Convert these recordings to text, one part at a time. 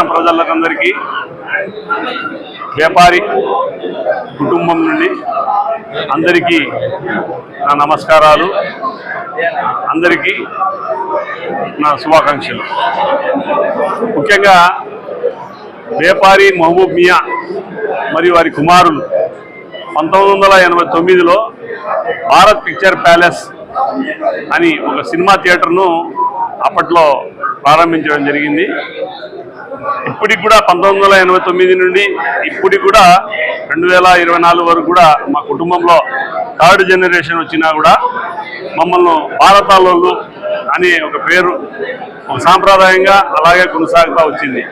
పట్టణ ప్రజలకందరికీ వ్యాపారి కుటుంబం నుండి అందరికీ నా నమస్కారాలు. అందరికీ నా శుభాకాంక్షలు. ముఖ్యంగా వ్యాపారి మహబూబ్ మియా మరియు వారి కుమారులు పంతొమ్మిది వందల ఎనభై తొమ్మిదిలో భారత్ పిక్చర్ ప్యాలెస్ అని ఒక సినిమా థియేటర్ను అప్పట్లో ప్రారంభించడం జరిగింది. ఇప్పటికి కూడా పంతొమ్మిది వందల ఎనభై తొమ్మిది నుండి ఇప్పటికి కూడా రెండు వేల ఇరవై నాలుగు వరకు కూడా మా కుటుంబంలో థర్డ్ జనరేషన్ వచ్చినా కూడా మమ్మల్ని భారతాలోళ్ళు అనే ఒక పేరు ఒక సాంప్రదాయంగా అలాగే కొనసాగుతూ వచ్చింది.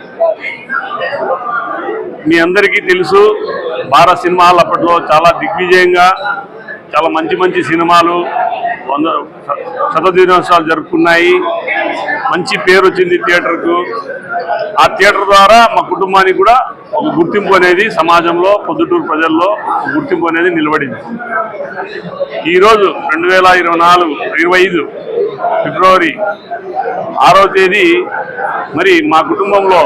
మీ అందరికీ తెలుసు భారత్ సినిమాలు అప్పట్లో చాలా దిగ్విజయంగా చాలా మంచి మంచి సినిమాలు వంద శత దినోత్సవాలు జరుపుకున్నాయి. మంచి పేరు వచ్చింది థియేటర్కు. ఆ థియేటర్ ద్వారా మా కుటుంబానికి కూడా ఒక గుర్తింపు అనేది సమాజంలో పొద్దుటూరు ప్రజల్లో గుర్తింపు అనేది నిలబడింది. ఈరోజు రెండు వేల ఇరవై నాలుగు ఇరవై ఐదు ఫిబ్రవరి ఆరో తేదీ మరి మా కుటుంబంలో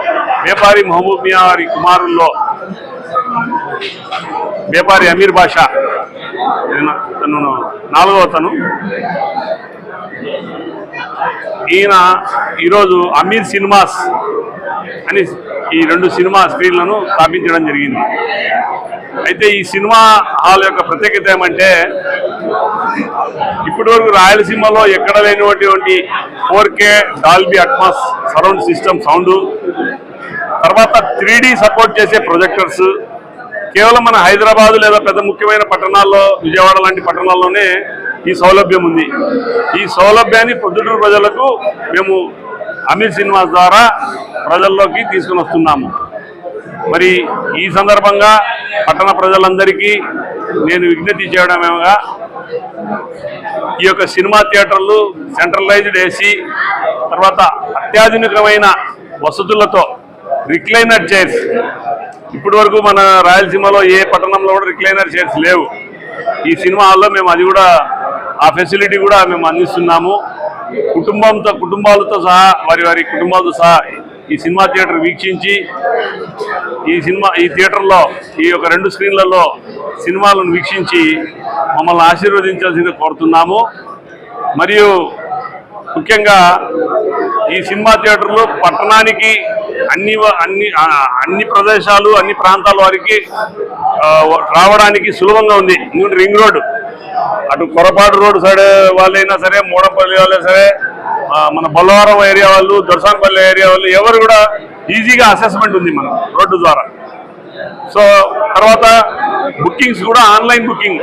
వ్యాపారి మహబూబ్ మియా వారి కుమారుల్లో వ్యాపారి అమీర్ బాషా తను నాలుగవ తను ఈయన ఈరోజు అమీర్ సినిమాస్ అని ఈ రెండు సినిమా స్క్రీన్లను స్థాపించడం జరిగింది. అయితే ఈ సినిమా హాల్ యొక్క ప్రత్యేకత ఏమంటే ఇప్పటి వరకు రాయలసీమలో ఎక్కడ లేనటువంటి four K Dolby Atmos surround system sound తర్వాత త్రీ సపోర్ట్ చేసే ప్రొజెక్టర్స్ కేవలం మన హైదరాబాద్ లేదా పెద్ద ముఖ్యమైన పట్టణాల్లో విజయవాడ లాంటి పట్టణాల్లోనే ఈ సౌలభ్యం ఉంది. ఈ సౌలభ్యాన్ని పొద్దుటూరు ప్రజలకు మేము అమీర్ శ్రీనివాస్ ద్వారా ప్రజల్లోకి తీసుకుని వస్తున్నాము. మరి ఈ సందర్భంగా పట్టణ ప్రజలందరికీ నేను విజ్ఞప్తి చేయడమేమగా ఈ యొక్క సినిమా థియేటర్లు సెంట్రలైజ్డ్ ఏసీ తర్వాత అత్యాధునికమైన వసతులతో రిక్లైనర్ చైర్స్. ఇప్పటి వరకు మన రాయలసీమలో ఏ పట్టణంలో కూడా రిక్లైనర్ చైర్స్ లేవు. ఈ సినిమా హాల్లో మేము అది కూడా ఆ ఫెసిలిటీ కూడా మేము అందిస్తున్నాము. కుటుంబంతో కుటుంబాలతో సహా వారి వారి కుటుంబాలతో సహా ఈ సినిమా థియేటర్ వీక్షించి ఈ సినిమా ఈ థియేటర్లో ఈ యొక్క రెండు స్క్రీన్లలో సినిమాలను వీక్షించి మమ్మల్ని ఆశీర్వదించాల్సింది కోరుతున్నాము. మరియు ముఖ్యంగా ఈ సినిమా థియేటర్లు పట్టణానికి అన్ని అన్ని అన్ని ప్రదేశాలు అన్ని ప్రాంతాల వారికి రావడానికి సులభంగా ఉంది. ఎందుకంటే రింగ్ రోడ్ అటు కొరపాడు రోడ్ సైడ్ వాళ్ళైనా సరే మూడంపల్లి వాళ్ళైనా సరే మన బొల్లవరం ఏరియా వాళ్ళు దొరసానపల్లి ఏరియా వాళ్ళు ఎవరు కూడా ఈజీగా అసెస్మెంట్ ఉంది మనం రోడ్డు ద్వారా. సో తర్వాత బుకింగ్స్ కూడా ఆన్లైన్ బుకింగ్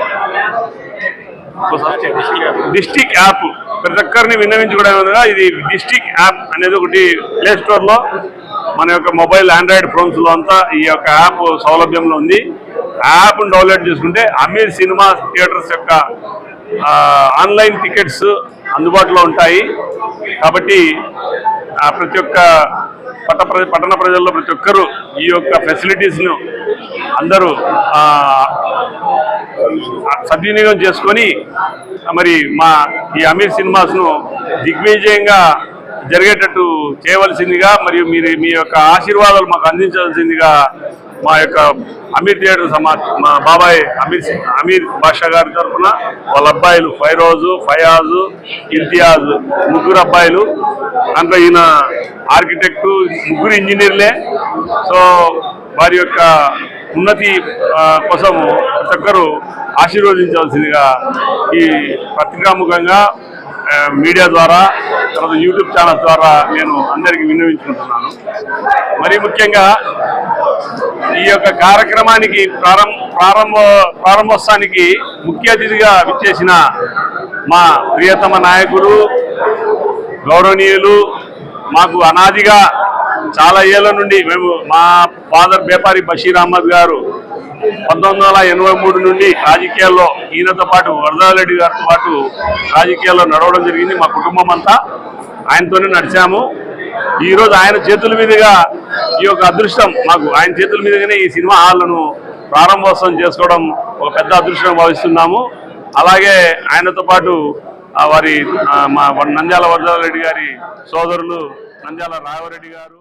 డిస్టిక్ యాప్. ప్రతి ఒక్కరిని విన్నవించుకోవడం ఇది డిస్టిక్ యాప్ అనేది ఒకటి ప్లేస్టోర్లో మన యొక్క మొబైల్ ఆండ్రాయిడ్ ఫోన్స్లో అంతా ఈ యొక్క యాప్ సౌలభ్యంలో ఉంది. యాప్ను డౌన్లోడ్ చేసుకుంటే అమీర్ సినిమా థియేటర్స్ యొక్క ఆన్లైన్ టికెట్స్ అందుబాటులో ఉంటాయి. కాబట్టి ప్రతి ఒక్క పట్ట పట్టణ ప్రజల్లో ప్రతి ఒక్కరూ ఈ యొక్క ఫెసిలిటీస్ను అందరూ సద్వినియోగం చేసుకొని మరి మా ఈ అమీర్ సినిమాస్ను దిగ్విజయంగా జరిగేటట్టు చేయవలసిందిగా మరియు మీరు మీ యొక్క ఆశీర్వాదాలు మాకు అందించవలసిందిగా మా యొక్క అమీర్ థియేటర్ సమా మా బాబాయ్ అమీర్ అమీర్ బాషా గారి తరఫున వాళ్ళ అబ్బాయిలు ఫైరోజు ఫయాజు ఇంతియాజ్ ముగ్గురు అబ్బాయిలు. దాంట్లో ఈయన ఆర్కిటెక్టు ముగ్గురు ఇంజనీర్లే. సో వారి యొక్క ఉన్నతి కోసం కోసము ప్రతి ఒక్కరు ఆశీర్వదించవలసిందిగా ఈ పత్రికాముఖంగా మీడియా ద్వారా తర్వాత యూట్యూబ్ ఛానల్ ద్వారా నేను అందరికీ విన్నవించుకుంటున్నాను మరి ముఖ్యంగా ఈ యొక్క కార్యక్రమానికి ప్రారంభ ప్రారంభ ప్రారంభోత్సవానికి ముఖ్య అతిథిగా విచ్చేసిన మా ప్రియతమ నాయకులు గౌరవనీయులు మాకు అనాదిగా చాలా ఏళ్ళ నుండి మేము మా ఫాదర్ బేపారి బషీర్ అహ్మద్ గారు పంతొమ్మిది వందల ఎనభై మూడు నుండి రాజకీయాల్లో ఈయనతో పాటు వరదారెడ్డి గారితో పాటు రాజకీయాల్లో నడవడం జరిగింది మా కుటుంబం అంతా ఆయనతోనే నడిచాము. ఈరోజు ఆయన చేతుల మీదుగా ఈ యొక్క అదృష్టం మాకు ఆయన చేతుల మీదుగానే ఈ సినిమా హాల్లను ప్రారంభోత్సవం చేసుకోవడం ఒక పెద్ద అదృష్టం భావిస్తున్నాము. అలాగే ఆయనతో పాటు వారి ఆ, మా నంద్యాల వరదారెడ్డి గారి సోదరులు నంద్యాల రాఘవరెడ్డి గారు